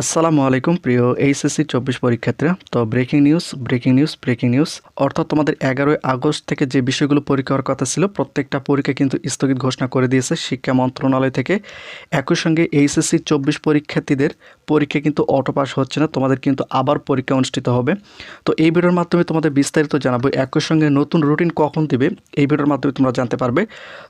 আসসালামু আলাইকুম, প্রিয় এইচএসসি চব্বিশ পরীক্ষার্থীরা। তো breaking news breaking news breaking news অর্থাৎ তোমাদের এগারোই আগস্ট থেকে যে বিষয়গুলো পরীক্ষা হওয়ার কথা ছিল, প্রত্যেকটা পরীক্ষা কিন্তু স্থগিত ঘোষণা করে দিয়েছে শিক্ষা মন্ত্রণালয় থেকে। একই সঙ্গে এইচএসসি চব্বিশ পরীক্ষার্থীদের পরীক্ষা কিন্তু অটো পাস হচ্ছে না, তোমাদের কিন্তু আবার পরীক্ষা অনুষ্ঠিত হবে। তো এই ভিডিওর মাধ্যমে তোমাদের বিস্তারিত জানাব, একই সঙ্গে নতুন রুটিন কখন দিবে, এই ভিডিওর মাধ্যমে তোমরা জানতে পারবে।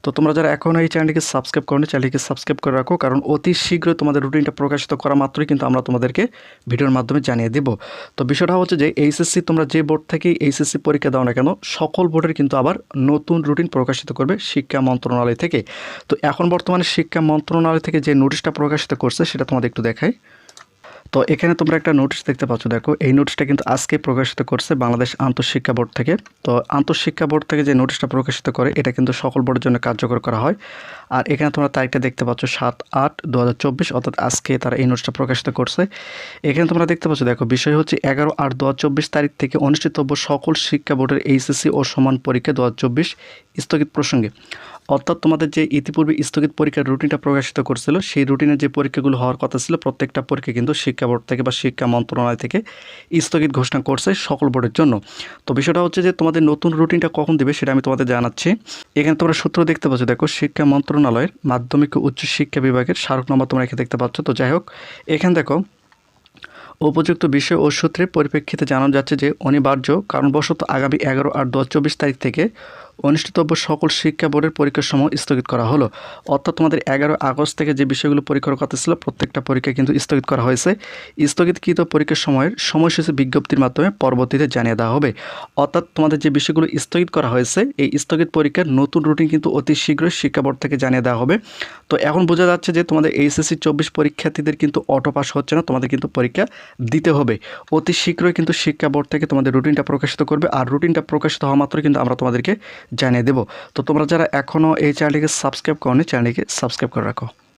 তো তোমরা যারা এখনও এই চ্যানেলটিকে সাবস্ক্রাইব করো চ্যানেলটিকে সাবস্ক্রাইব করে রাখো, কারণ অতি শীঘ্রই তোমাদের রুটিনটা প্রকাশিত করা মাত্রই কিন্তু আমরা তোমাদেরকে ভিডিওর মাধ্যমে জানিয়ে দেব। তো বিষয়টা হচ্ছে যে এইচএসসি তোমরা যে বোর্ড থেকে এইচএসসি পরীক্ষা দাও না কেন, সকল বোর্ডের কিন্তু আবার নতুন রুটিন প্রকাশিত করবে শিক্ষা মন্ত্রণালয় থেকে। তো এখন বর্তমানে শিক্ষা মন্ত্রণালয় থেকে যে নোটিশটা প্রকাশিত করছে সেটা তোমাদের একটু দেখাই। তো এখানে তোমরা একটা নোটিশ দেখতে পাচ্ছ। দেখো, এই নোটিশটা কিন্তু আজকে প্রকাশিত করছে বাংলাদেশ আন্তঃশিক্ষা বোর্ড থেকে। তো আন্তঃশিক্ষা বোর্ড থেকে যে নোটিশটা প্রকাশিত করে, এটা কিন্তু সকল বোর্ডের জন্য কার্যকর করা হয়। আর এখানে তোমরা তারিখটা দেখতে পাচ্ছ, সাত আট দু অর্থাৎ আজকে তারা এই নোটিশটা প্রকাশিত করছে। এখানে তোমরা দেখতে পাচ্ছ, দেখো, বিষয় হচ্ছে এগারো আট দু তারিখ থেকে অনুষ্ঠিতব্য সকল শিক্ষা বোর্ডের এইচএসসি ও সমান পরীক্ষা দু হাজার চব্বিশ স্থগিত প্রসঙ্গে। অর্থাৎ তোমাদের যে ইতিপূর্বে স্থগিত পরীক্ষার রুটিনটা প্রকাশিত করছিল, সেই রুটিনের যে পরীক্ষাগুলো হওয়ার কথা ছিল, প্রত্যেকটা পরীক্ষা কিন্তু শিক্ষা বোর্ড থেকে বা শিক্ষা মন্ত্রণালয় থেকে স্থগিত ঘোষণা করছে সকল বোর্ডের জন্য। তো বিষয়টা হচ্ছে যে তোমাদের নতুন রুটিনটা কখন দেবে সেটা আমি তোমাদের জানাচ্ছি। এখানে তোমরা সূত্র দেখতে পাচ্ছ, দেখো শিক্ষা মন্ত্রণালয়ের মাধ্যমিক ও উচ্চ শিক্ষা বিভাগের স্মারকনামা তোমরা এখানে দেখতে পাচ্ছ। তো যাই হোক, এখানে দেখো উপযুক্ত বিষয় ও সূত্রের পরিপ্রেক্ষিতে জানানো যাচ্ছে যে অনিবার্য কারণবশত আগামী এগারো আর দশ চব্বিশ তারিখ থেকে অনুষ্ঠিতব্য সকল শিক্ষা বোর্ডের পরীক্ষার সময় স্থগিত করা হলো। অর্থাৎ তোমাদের এগারো আগস্ট থেকে যে বিষয়গুলো পরীক্ষার কথা ছিল, প্রত্যেকটা পরীক্ষা কিন্তু স্থগিত করা হয়েছে। স্থগিতকৃত পরীক্ষার সময়ের সময়সূচি বিজ্ঞপ্তির মাধ্যমে পরবর্তীতে জানিয়ে দেওয়া হবে। অর্থাৎ তোমাদের যে বিষয়গুলো স্থগিত করা হয়েছে, এই স্থগিত পরীক্ষার নতুন রুটিন কিন্তু অতি শীঘ্রই শিক্ষা বোর্ড থেকে জানিয়ে দেওয়া হবে। তো এখন বোঝা যাচ্ছে যে তোমাদের এইচএসসি চব্বিশ পরীক্ষার্থীদের কিন্তু অটো পাস হচ্ছে না, তোমাদের কিন্তু পরীক্ষা দিতে হবে। অতি শীঘ্রই কিন্তু শিক্ষা বোর্ড থেকে তোমাদের রুটিনটা প্রকাশিত করবে আর রুটিনটা প্রকাশিত হওয়া মাত্র কিন্তু আমরা তোমাদেরকে জানিয়ে দেবো। তো তোমরা যারা এখনও এই চ্যানেলটিকে সাবস্ক্রাইব করনি, চ্যানেলটিকে সাবস্ক্রাইব করে রাখো।